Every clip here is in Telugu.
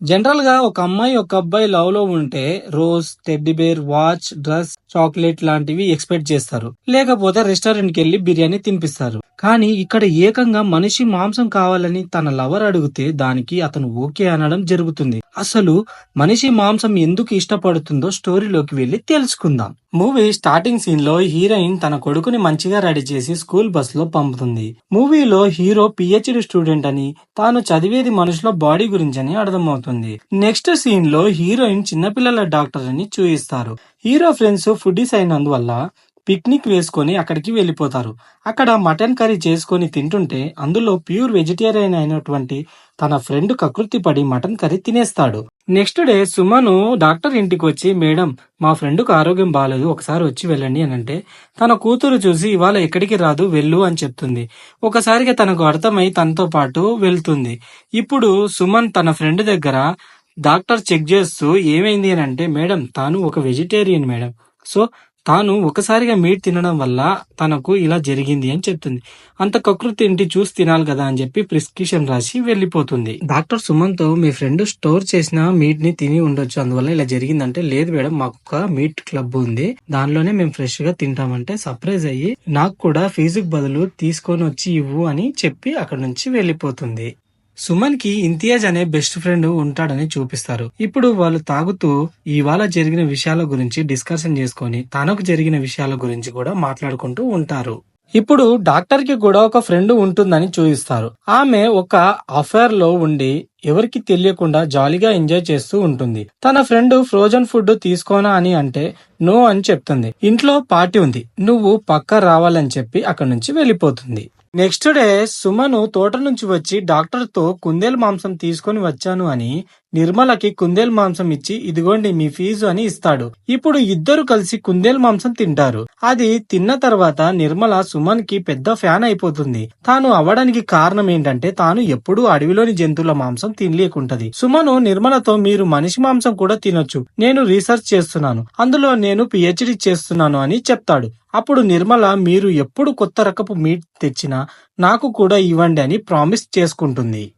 జనరల్గా ఒక అమ్మాయి ఒక అబ్బాయి లవ్లో ఉంటే rose teddy bear watch dress chocolate లాంటివి ఎక్స్పెక్ట్ చేస్తారు. లేకపోతే రెస్టారెంట్కి వెళ్ళి బిర్యానీ తినిపిస్తారు. కానీ ఇక్కడ ఏకంగా మనిషి మాంసం కావాలని తన లవర్ అడిగితే దానికి అతను ఓకే అనడం జరుగుతుంది. అసలు మనిషి మాంసం ఎందుకు ఇష్టపడుతుందో స్టోరీలోకి వెళ్ళి తెలుసుకుందాం. మూవీ స్టార్టింగ్ సీన్లో హీరోయిన్ తన కొడుకుని మంచిగా రెడీ చేసి స్కూల్ బస్లో పంపుతుంది. మూవీలో హీరో పిహెచ్డి స్టూడెంట్ అని తాను చదివేది మనుషుల బాడీ గురించి అని అర్థమవుతుంది. నెక్స్ట్ సీన్లో హీరోయిన్ చిన్నపిల్లల డాక్టర్ అని చూయిస్తారు. హీరో ఫ్రెండ్స్ ఫుడీస్ అయినందువల్ల పిక్నిక్ వేసుకొని అక్కడికి వెళ్ళిపోతారు. అక్కడ మటన్ కర్రీ చేసుకొని తింటుంటే అందులో ప్యూర్ వెజిటేరియన్ అయినటువంటి తన ఫ్రెండ్ కకృతి పడి మటన్ కర్రీ తినేస్తాడు. నెక్స్ట్ డే సుమను డాక్టర్ ఇంటికి వచ్చి మేడం మా ఫ్రెండ్కు ఆరోగ్యం బాగాలేదు ఒకసారి వచ్చి వెళ్ళండి అని అంటే తన కూతురు చూసి ఇవాళ ఎక్కడికి రాదు వెళ్ళు అని చెప్తుంది. ఒకసారిగా తనకు అర్థమై తనతో పాటు వెళ్తుంది. ఇప్పుడు సుమన్ తన ఫ్రెండ్ దగ్గర డాక్టర్ చెక్ చేస్తూ ఏమైంది అని అంటే మేడం తాను ఒక వెజిటేరియన్ మేడం. సో తాను ఒకసారిగా మీట్ తినడం వల్ల తనకు ఇలా జరిగింది అని చెప్తుంది. అంత కకృతి ఏంటి చూసి తినాలి కదా అని చెప్పి ప్రిస్క్రిప్షన్ రాసి వెళ్ళిపోతుంది. డాక్టర్ సుమంత్ మీ ఫ్రెండ్ స్టోర్ చేసిన మీట్ని తిని ఉండొచ్చు. అందువల్ల ఇలా జరిగిందంటే లేదు మేడం మాకు ఒక మీట్ క్లబ్ ఉంది. దానిలోనే మేము ఫ్రెష్గా తింటామంటే సర్ప్రైజ్ అయ్యి నాకు కూడా ఫీజుకు బదులు తీసుకొని వచ్చి ఇవ్వు అని చెప్పి అక్కడ నుంచి వెళ్ళిపోతుంది. సుమన్కి ఇంతియాజ్ అనే బెస్ట్ ఫ్రెండ్ ఉంటాడని చూపిస్తారు. ఇప్పుడు వాళ్ళు తాగుతూ ఇవాళ జరిగిన విషయాల గురించి డిస్కషన్ చేసుకొని తనకు జరిగిన విషయాల గురించి కూడా మాట్లాడుకుంటూ ఉంటారు. ఇప్పుడు డాక్టర్కి కూడా ఒక ఫ్రెండ్ ఉంటుందని చూపిస్తారు. ఆమె ఒక అఫైర్లో ఉండి ఎవరికి తెలియకుండా జాలీగా ఎంజాయ్ చేస్తూ ఉంటుంది. తన ఫ్రెండ్ ఫ్రోజన్ ఫుడ్ తీసుకోనా అని అంటే నో అని చెప్తుంది. ఇంట్లో పార్టీ ఉంది. నువ్వు పక్క రావాలని చెప్పి అక్కడి నుంచి వెళ్ళిపోతుంది. నెక్స్ట్ డే సుమను తోట నుంచి వచ్చి డాక్టర్తో కుందేలు మాంసం తీసుకొని వచ్చాను అని నిర్మలకి కుందేలు మాంసం ఇచ్చి ఇదిగోండి మీ ఫీజు అని ఇస్తాడు. ఇప్పుడు ఇద్దరు కలిసి కుందేలు మాంసం తింటారు. అది తిన్న తర్వాత నిర్మల సుమన్కి పెద్ద ఫ్యాన్ అయిపోతుంది. తాను అవ్వడానికి కారణం ఏంటంటే తాను ఎప్పుడూ అడవిలోని జంతువుల మాంసం తినలేకుంటది. సుమను నిర్మలతో మీరు మనిషి మాంసం కూడా తినొచ్చు. నేను రీసెర్చ్ చేస్తున్నాను. అందులో నేను పిహెచ్డి చేస్తున్నాను అని చెప్తాడు. అప్పుడు నిర్మల మీరు ఎప్పుడు కొత్త రకపు మీట్ తెచ్చినా నాకు కూడా ఇవ్వండి అని ప్రామిస్ చేసుకుంటుంది.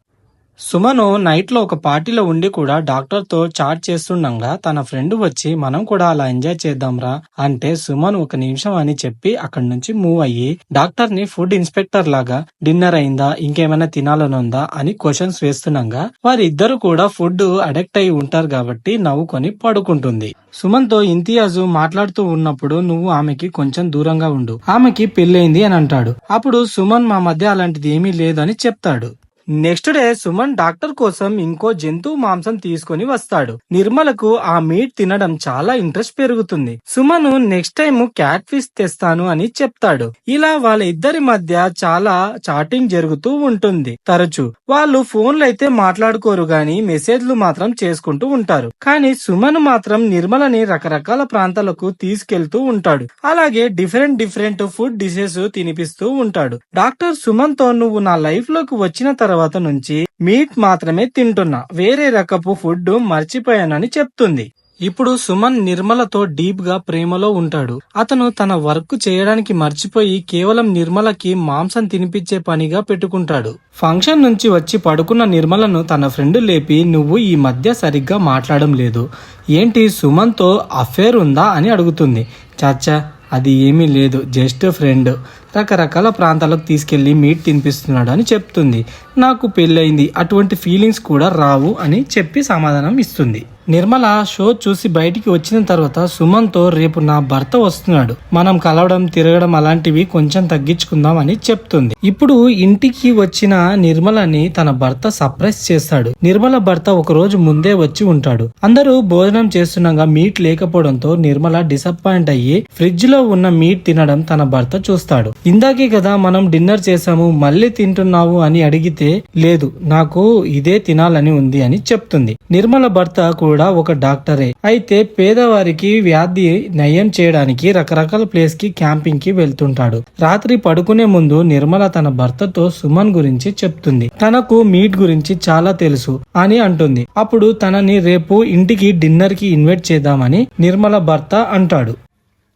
సుమను నైట్లో ఒక పార్టీలో ఉండి కూడా డాక్టర్తో చాట్ చేస్తుండగా తన ఫ్రెండ్ వచ్చి మనం కూడా అలా ఎంజాయ్ చేద్దాంరా అంటే సుమన్ ఒక నిమిషం అని చెప్పి అక్కడి నుంచి మూవ్ అయ్యి డాక్టర్ని ఫుడ్ ఇన్స్పెక్టర్ లాగా డిన్నర్ అయిందా ఇంకేమైనా తినాలనుందా అని క్వశ్చన్స్ వేస్తుండగా వారిద్దరు కూడా ఫుడ్ అడెక్ట్ అయి ఉంటారు కాబట్టి నవ్వుకొని పడుకుంటుంది. సుమన్తో ఇంతియాజు మాట్లాడుతూ ఉన్నప్పుడు నువ్వు ఆమెకి కొంచెం దూరంగా ఉండు. ఆమెకి పెళ్ళైంది అని అంటాడు. అప్పుడు సుమన్ మా మధ్య అలాంటిది ఏమీ లేదని చెప్తాడు. నెక్స్ట్ డే సుమన్ డాక్టర్ కోసం ఇంకో జంతువు మాంసం తీసుకొని వస్తాడు. నిర్మలకు ఆ మీట్ తినడం చాలా ఇంట్రెస్ట్ పెరుగుతుంది. Suman next time cat fish తెస్తాను అని చెప్తాడు. ఇలా వాళ్ళ ఇద్దరి మధ్య చాలా చాటింగ్ జరుగుతూ ఉంటుంది. తరచు వాళ్ళు ఫోన్లు అయితే మాట్లాడుకోరు గాని మెసేజ్లు మాత్రం చేసుకుంటూ ఉంటారు. కానీ సుమన్ మాత్రం నిర్మలని రకరకాల ప్రాంతాలకు తీసుకెళ్తూ ఉంటాడు. అలాగే డిఫరెంట్ డిఫరెంట్ ఫుడ్ డిషెస్ తినిపిస్తూ ఉంటాడు. డాక్టర్ సుమన్తో నువ్వు నా లైఫ్లోకి వచ్చిన తర్వాత తర్వాత నుంచి మీట్ మాత్రమే తింటున్నా. వేరే రకపు ఫుడ్ మర్చిపోయానని చెప్తుంది. ఇప్పుడు సుమన్ నిర్మలతో డీప్గా ప్రేమలో ఉంటాడు. అతను తన వర్క్ చేయడానికి మర్చిపోయి కేవలం నిర్మలకి మాంసం తినిపించే పనిగా పెట్టుకుంటాడు. ఫంక్షన్ నుంచి వచ్చి పడుకున్న నిర్మలను తన ఫ్రెండ్ లేపి నువ్వు ఈ మధ్య సరిగ్గా మాట్లాడడం లేదు. ఏంటి సుమన్తో అఫేర్ ఉందా? అని అడుగుతుంది. చాచా అది ఏమీ లేదు. Just friend. రకరకాల ప్రాంతాలకు తీసుకెళ్ళి మీట్ తినిపిస్తున్నాడు అని చెప్తుంది. నాకు పెళ్ళయింది అటువంటి ఫీలింగ్స్ కూడా రావు అని చెప్పి సమాధానం ఇస్తుంది. నిర్మల షో చూసి బయటికి వచ్చిన తర్వాత సుమన్తో రేపు నా భర్త వస్తున్నాడు. మనం కలవడం తిరగడం అలాంటివి కొంచెం తగ్గించుకుందాం అని చెప్తుంది. ఇప్పుడు ఇంటికి వచ్చిన నిర్మలని తన భర్త సర్ప్రైజ్ చేస్తాడు. నిర్మల భర్త ఒక రోజు ముందే వచ్చి ఉంటాడు. అందరూ భోజనం చేస్తుండగా మీట్ లేకపోవడంతో నిర్మల డిసప్పాయింట్ అయ్యి ఫ్రిడ్జ్లో ఉన్న మీట్ తినడం తన భర్త చూస్తాడు. ఇందాకే కదా మనం డిన్నర్ చేసాము మళ్ళీ తింటున్నావు అని అడిగితే లేదు నాకు ఇదే తినాలని ఉంది అని చెప్తుంది. నిర్మల భర్త కూడా ఒక డాక్టరే. అయితే పేదవారికి వ్యాధి నయం చేయడానికి రకరకాల ప్లేస్కి క్యాంపింగ్కి వెళ్తుంటాడు. రాత్రి పడుకునే ముందు నిర్మల తన భర్తతో సుమన్ గురించి చెప్తుంది. తనకు మీట్ గురించి చాలా తెలుసు అని అంటుంది. అప్పుడు తనని రేపు ఇంటికి డిన్నర్కి ఇన్వైట్ చేద్దామని నిర్మల భర్త అంటాడు.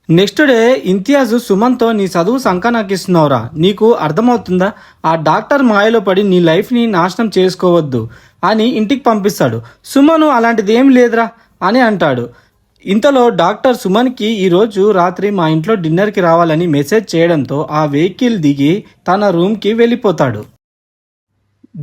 నెక్స్ట్ డే ఇంతియాజ్ సుమన్తో నీ చదువు సంకనాకిస్తున్నావురా. నీకు అర్థమవుతుందా? ఆ డాక్టర్ మాయలో పడి నీ లైఫ్ని నాశనం చేసుకోవద్దు అని ఇంటికి పంపిస్తాడు. సుమను అలాంటిది ఏం లేదురా అని అంటాడు. ఇంతలో డాక్టర్ సుమన్కి ఈరోజు రాత్రి మా ఇంట్లో డిన్నర్కి రావాలని మెసేజ్ చేయడంతో ఆ వెహికల్ దిగి తన రూమ్కి వెళ్ళిపోతాడు.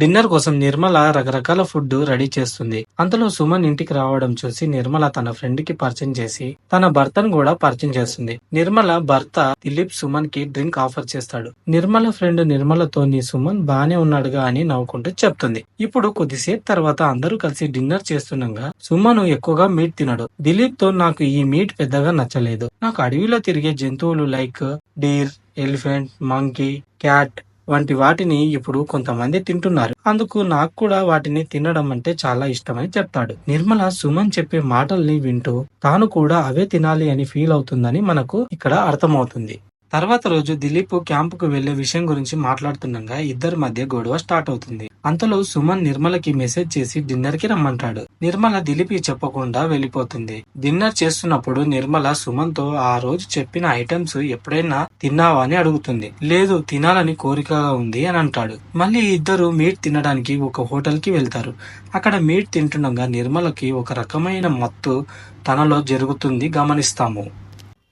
డిన్నర్ కోసం నిర్మల రకరకాల ఫుడ్ రెడీ చేస్తుంది. అంతలో సుమన్ ఇంటికి రావడం చూసి నిర్మల తన ఫ్రెండ్కి పరిచయం చేసి తన భర్తను కూడా పరిచయం చేస్తుంది. నిర్మల భర్త దిలీప్ సుమన్కి డ్రింక్ ఆఫర్ చేస్తాడు. నిర్మల ఫ్రెండ్ నిర్మలతో నీ సుమన్ బానే ఉన్నాడుగా అని నవ్వుకుంటూ చెప్తుంది. ఇప్పుడు కొద్దిసేపు తర్వాత అందరూ కలిసి డిన్నర్ చేస్తుండగా సుమన్ ఎక్కువగా మీట్ తినడు. దిలీప్తో నాకు ఈ మీట్ పెద్దగా నచ్చలేదు. నాకు అడవిలో తిరిగే జంతువులు like deer elephant monkey cat వంటి వాటిని ఇప్పుడు కొంతమంది తింటున్నారు. అందుకు నాకు కూడా వాటిని తినడం అంటే చాలా ఇష్టమని చెప్తాడు. నిర్మల సుమన్ చెప్పే మాటల్ని వింటూ తాను కూడా అవే తినాలి అని ఫీల్ అవుతుందని మనకు ఇక్కడ అర్థమవుతుంది. తర్వాత రోజు దిలీప్ క్యాంపుకు వెళ్ళే విషయం గురించి మాట్లాడుతుండగా ఇద్దరి మధ్య గొడవ స్టార్ట్ అవుతుంది. అంతలో సుమన్ నిర్మలకి మెసేజ్ చేసి డిన్నర్కి రమ్మంటాడు. నిర్మల దిలీప్ చెప్పకుండా వెళ్ళిపోతుంది. డిన్నర్ చేస్తున్నప్పుడు నిర్మల సుమన్తో ఆ రోజు చెప్పిన ఐటమ్స్ ఎప్పుడైనా తిన్నావా అని అడుగుతుంది. లేదు తినాలని కోరికగా ఉంది అని అంటాడు. మళ్ళీ ఇద్దరు మీట్ తినడానికి ఒక హోటల్కి వెళ్తారు. అక్కడ మీట్ తింటుండగా నిర్మలకి ఒక రకమైన మత్తు తనలో జరుగుతుంది గమనిస్తాము.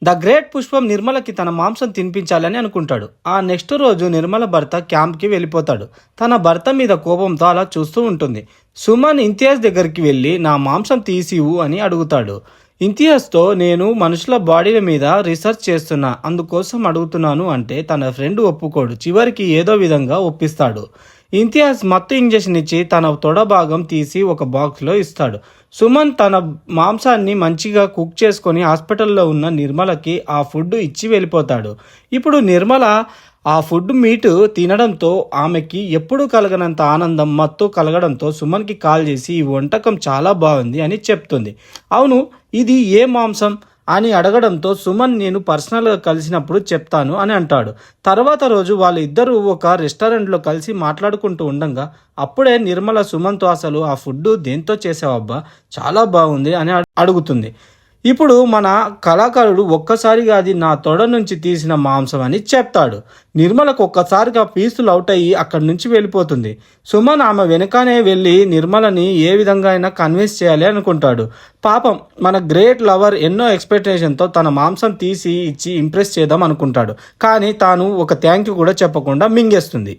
ద గ్రేట్ పుష్పం నిర్మలకి తన మాంసం తినిపించాలని అనుకుంటాడు. ఆ నెక్స్ట్ రోజు నిర్మల భర్త క్యాంప్కి వెళ్ళిపోతాడు. తన భర్త మీద కోపంతో అలా చూస్తూ ఉంటుంది. సుమన్ ఇంతియాజ్ దగ్గరికి వెళ్ళి నా మాంసం తీసివు అని అడుగుతాడు. ఇంతియాజ్తో నేను మనుషుల బాడీల మీద రీసెర్చ్ చేస్తున్నా అందుకోసం అడుగుతున్నాను అంటే తన ఫ్రెండ్ ఒప్పుకోడు. చివరికి ఏదో విధంగా ఒప్పిస్తాడు. ఇంతియాజ్ మత్తు ఇంజెక్షన్ ఇచ్చి తన తొడ భాగం తీసి ఒక బాక్స్లో ఇస్తాడు. సుమన్ తన మాంసాన్ని మంచిగా కుక్ చేసుకొని హాస్పిటల్లో ఉన్న నిర్మలకి ఆ ఫుడ్ ఇచ్చి వెళ్ళిపోతాడు. ఇప్పుడు నిర్మల ఆ ఫుడ్ మీట్ తినడంతో ఆమెకి ఎప్పుడు కలగనంత ఆనందం మత్తు కలగడంతో సుమన్కి కాల్ చేసి ఈ వంటకం చాలా బాగుంది అని చెప్తుంది. అవును ఇది ఏ మాంసం? అని అడగడంతో సుమన్ నేను పర్సనల్గా కలిసినప్పుడు చెప్తాను అని అంటాడు. తర్వాత రోజు వాళ్ళిద్దరూ ఒక రెస్టారెంట్లో కలిసి మాట్లాడుకుంటూ ఉండగా అప్పుడే నిర్మల సుమన్తో అసలు ఆ ఫుడ్ దేంతో చేసావబ్బా? చాలా బాగుంది అని అడుగుతుంది. ఇప్పుడు మన కళాకారుడు ఒక్కసారిగా అది నా తొడ నుంచి తీసిన మాంసం అని చెప్తాడు. నిర్మలకు ఒక్కసారిగా పీసులు అవుట్ అయ్యి అక్కడి నుంచి వెళ్ళిపోతుంది. సుమన్ ఆమె వెనకనే వెళ్ళి నిర్మలని ఏ విధంగా అయినా కన్విన్స్ చేయాలి అనుకుంటాడు. పాపం మన గ్రేట్ లవర్ ఎన్నో ఎక్స్పెక్టేషన్తో తన మాంసం తీసి ఇచ్చి ఇంప్రెస్ చేద్దాం అనుకుంటాడు. కానీ తాను ఒక థ్యాంక్ యూ కూడా చెప్పకుండా మింగేస్తుంది.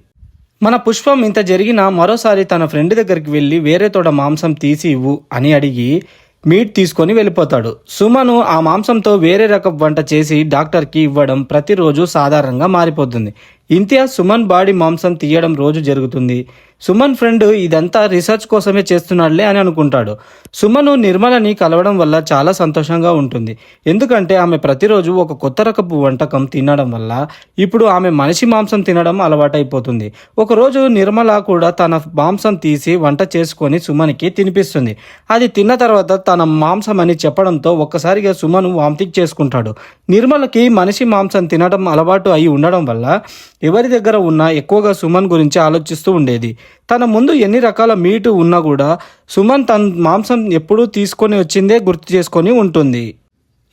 మన పుష్పం ఇంత జరిగినా మరోసారి తన ఫ్రెండ్ దగ్గరికి వెళ్ళి వేరే తోడ మాంసం తీసి ఇవ్వు అని అడిగి మీట్ తీసుకొని వెళ్ళిపోతాడు. సుమను ఆ మాంసంతో వేరే రకం వంట చేసి డాక్టర్కి ఇవ్వడం ప్రతిరోజు సాధారణంగా మారిపోతుంది. ఇంతియా సుమన్ బాడీ మాంసం తీయడం రోజు జరుగుతుంది. సుమన్ ఫ్రెండ్ ఇదంతా రీసెర్చ్ కోసమే చేస్తున్నాడులే అని అనుకుంటాడు. సుమను నిర్మలని కలవడం వల్ల చాలా సంతోషంగా ఉంటుంది. ఎందుకంటే ఆమె ప్రతిరోజు ఒక కొత్త రకపు వంటకం తినడం వల్ల ఇప్పుడు ఆమె మనిషి మాంసం తినడం అలవాటైపోతుంది. ఒకరోజు నిర్మల కూడా తన మాంసం తీసి వంట చేసుకొని సుమన్కి తినిపిస్తుంది. అది తిన్న తర్వాత తన మాంసం అని చెప్పడంతో ఒక్కసారిగా సుమను వాంతిక్ చేసుకుంటాడు. నిర్మలకి మనిషి మాంసం తినడం అలవాటు అయి ఉండడం వల్ల ఎవరి దగ్గర ఉన్నా ఎక్కువగా సుమన్ గురించి ఆలోచిస్తూ ఉండేది. తన ముందు ఎన్ని రకాల మీటు ఉన్నా కూడా సుమన్ తన మాంసం ఎప్పుడూ తీసుకొని వచ్చిందే గుర్తు చేసుకొని ఉంటుంది.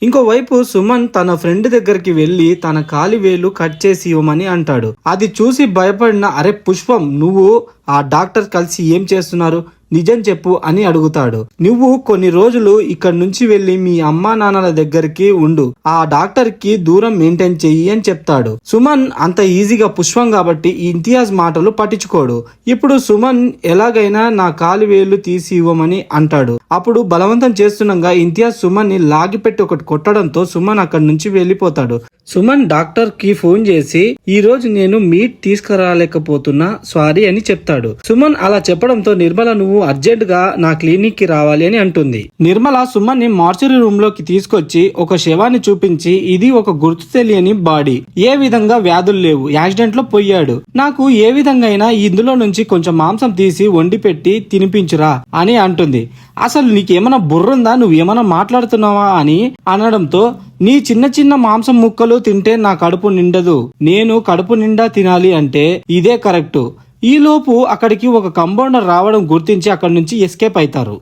ఇంకోవైపు సుమన్ తన ఫ్రెండ్ దగ్గరికి వెళ్ళి తన కాలి వేలు కట్ చేసి ఇవ్వమని అంటాడు. అది చూసి భయపడిన అరే పుష్పం నువ్వు ఆ డాక్టర్ కలిసి ఏం చేస్తున్నారు? నిజం చెప్పు అని అడుగుతాడు. నువ్వు కొన్ని రోజులు ఇక్కడ నుంచి వెళ్ళి మీ అమ్మా నాన్నల దగ్గరికి ఉండు. ఆ డాక్టర్కి దూరం మెయింటైన్ చెయ్యి అని చెప్తాడు. సుమన్ అంత ఈజీగా పుష్పం కాబట్టి ఈ ఇంతియాజ్ మాటలు పట్టించుకోడు. ఇప్పుడు సుమన్ ఎలాగైనా నా కాలి వేలు తీసి ఇవ్వమని అంటాడు. అప్పుడు బలవంతం చేస్తుండగా ఇంతియాజ్ సుమన్ని లాగిపెట్టి ఒకటి కొట్టడంతో సుమన్ అక్కడి నుంచి వెళ్ళిపోతాడు. సుమన్ డాక్టర్కి ఫోన్ చేసి ఈ రోజు నేను మీట్ తీసుకురాలేకపోతున్నా సారీ అని చెప్తాడు. సుమన్ అలా చెప్పడంతో నిర్మల నువ్వు నువ్వు అర్జెంటుగా నా క్లినిక్కి రావాలి అని అంటుంది. నిర్మల సుమన్ని మార్చరీ రూమ్లోకి తీసుకొచ్చి ఒక శవాన్ని చూపించి ఇది ఒక గుర్తు తెలియని బాడీ. ఏ విధంగా వ్యాధులు లేవు. యాక్సిడెంట్లో పోయాడు. నాకు ఏ విధంగా అయినా ఇందులో నుంచి కొంచెం మాంసం తీసి వండి పెట్టి తినిపించురా అని అంటుంది. అసలు నీకేమైనా బుర్రుందా? నువ్వు ఏమైనా మాట్లాడుతున్నావా అని అనడంతో నీ చిన్న చిన్న మాంసం ముక్కలు తింటే నా కడుపు నిండదు. నేను కడుపు నిండా తినాలి అంటే ఇదే కరెక్టు. ఈలోపు అక్కడికి ఒక కంపౌండర్ రావడం గుర్తించి అక్కడి నుంచి ఎస్కేప్ అవుతారు.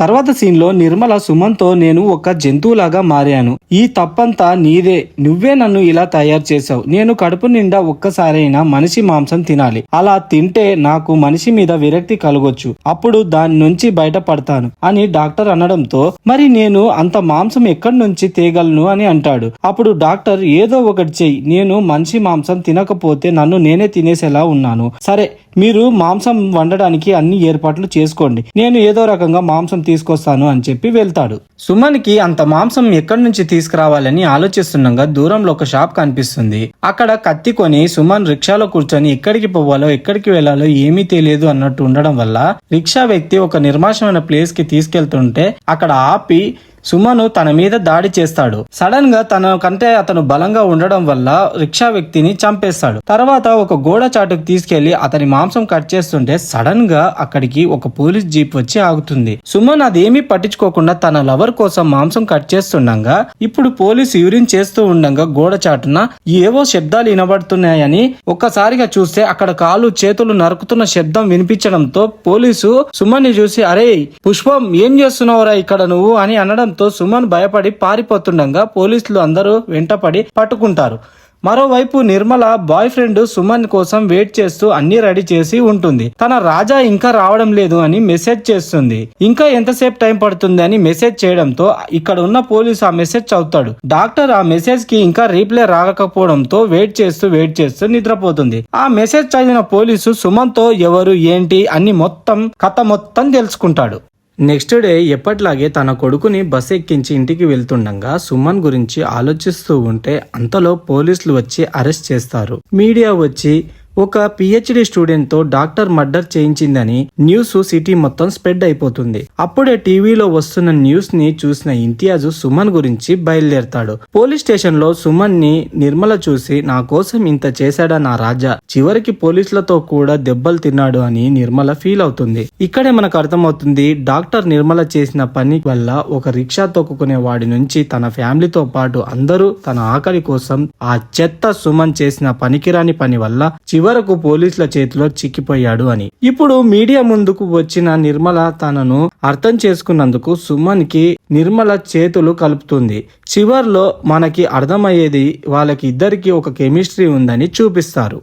తర్వాత సీన్లో నిర్మల సుమన్తో నేను ఒక జంతువులాగా మారాను. ఈ తప్పంతా నీదే. నువ్వే నన్ను ఇలా తయారు చేశావు. నేను కడుపు నిండా ఒక్కసారైనా మనిషి మాంసం తినాలి. అలా తింటే నాకు మనిషి మీద విరక్తి కలగొచ్చు. అప్పుడు దాని నుంచి బయటపడతాను అని డాక్టర్ అనడంతో మరి నేను అంత మాంసం ఎక్కడి నుంచి తేగలను? అని అంటాడు. అప్పుడు డాక్టర్ ఏదో ఒకటి చెయ్యి. నేను మనిషి మాంసం తినకపోతే నన్ను నేనే తినేసేలా ఉన్నాను. సరే మీరు మాంసం వండడానికి అన్ని ఏర్పాట్లు చేసుకోండి. నేను ఏదో రకంగా మాంసం తీసుకొస్తాను అని చెప్పి వెళ్తాడు. సుమన్కి అంత మాంసం ఎక్కడి నుంచి తీసుకురావాలని ఆలోచిస్తుండగా దూరంలో ఒక షాప్ కనిపిస్తుంది. అక్కడ కత్తి కొని సుమన్ రిక్షాలో కూర్చొని ఎక్కడికి పోవాలో ఎక్కడికి వెళ్ళాలో ఏమీ తెలియదు అన్నట్టు ఉండడం వల్ల రిక్షా వ్యక్తి ఒక నిర్మాషమైన ప్లేస్కి తీసుకెళ్తుంటే అక్కడ ఆపి సుమను తన మీద దాడి చేస్తాడు. సడన్గా తన కంటే అతను బలంగా ఉండడం వల్ల రిక్షా వ్యక్తిని చంపేస్తాడు. తర్వాత ఒక గోడ చాటుకు తీసుకెళ్ళి అతని మాంసం కట్ చేస్తుంటే సడన్గా అక్కడికి ఒక పోలీస్ జీప్ వచ్చి ఆగుతుంది. సుమన్ అదేమీ పట్టించుకోకుండా తన లవర్ కోసం మాంసం కట్ చేస్తుండగా ఇప్పుడు పోలీస్ యూరిన్ చేస్తూ ఉండగా గోడ చాటున ఏవో శబ్దాలు వినబడుతున్నాయని ఒక్కసారిగా చూస్తే అక్కడ కాళ్ళు చేతులు నరుకుతున్న శబ్దం వినిపించడంతో పోలీసు సుమన్ని చూసి అరే పుష్పం ఏం చేస్తున్నావురా ఇక్కడ నువ్వు? అని అనడం అనడంతో సుమన్ భయపడి పారిపోతుండగా పోలీసులు అందరూ వెంటపడి పట్టుకుంటారు. మరోవైపు నిర్మల బాయ్ ఫ్రెండ్ సుమన్ కోసం వెయిట్ చేస్తూ అన్ని రెడీ చేసి ఉంటుంది. తన రాజా ఇంకా రావడం లేదు అని మెసేజ్ చేస్తుంది. ఇంకా ఎంతసేపు టైం పడుతుంది అని మెసేజ్ చేయడంతో ఇక్కడ ఉన్న పోలీసు ఆ మెసేజ్ చదువుతాడు. డాక్టర్ ఆ మెసేజ్కి ఇంకా రీప్లై రాకపోవడంతో వెయిట్ చేస్తూ వెయిట్ చేస్తూ నిద్రపోతుంది. ఆ మెసేజ్ చదివిన పోలీసు సుమన్తో ఎవరు ఏంటి అని మొత్తం కథ మొత్తం తెలుసుకుంటాడు. నెక్స్ట్ డే ఎప్పట్లాగే తన కొడుకుని బస్ ఎక్కించి ఇంటికి వెళ్తుండగా సుమన్ గురించి ఆలోచిస్తూ ఉంటే అంతలో పోలీసులు వచ్చి అరెస్ట్ చేస్తారు. మీడియా వచ్చి ఒక పిహెచ్డి స్టూడెంట్తో డాక్టర్ మర్డర్ చేయించిందని న్యూస్ సిటీ మొత్తం స్ప్రెడ్ అయిపోతుంది. అప్పుడే టీవీలో వస్తున్న న్యూస్ని చూసిన ఇంతియాజు సుమన్ గురించి బయలుదేరతాడు. పోలీస్ స్టేషన్లో సుమన్ని నిర్మల చూసి నా కోసం ఇంత చేశాడా నా రాజా? చివరికి పోలీసులతో కూడా దెబ్బలు తిన్నాడు అని నిర్మల ఫీల్ అవుతుంది. ఇక్కడే మనకు అర్థమవుతుంది డాక్టర్ నిర్మల చేసిన పని వల్ల ఒక రిక్షా తొక్కుకునే వాడి నుంచి తన ఫ్యామిలీతో పాటు అందరూ తన ఆకలి కోసం ఆ చెత్త సుమన్ చేసిన పనికిరాని పని వల్ల చివరి చివరకు పోలీసుల చేతిలో చిక్కిపోయాడు అని. ఇప్పుడు మీడియా ముందుకు వచ్చిన నిర్మల తనను అర్థం చేసుకున్నందుకు సుమన్కి నిర్మల చేతులు కలుపుతుంది. చివర్లో మనకి అర్థమయ్యేది వాళ్ళకి ఇద్దరికి ఒక కెమిస్ట్రీ ఉందని చూపిస్తారు.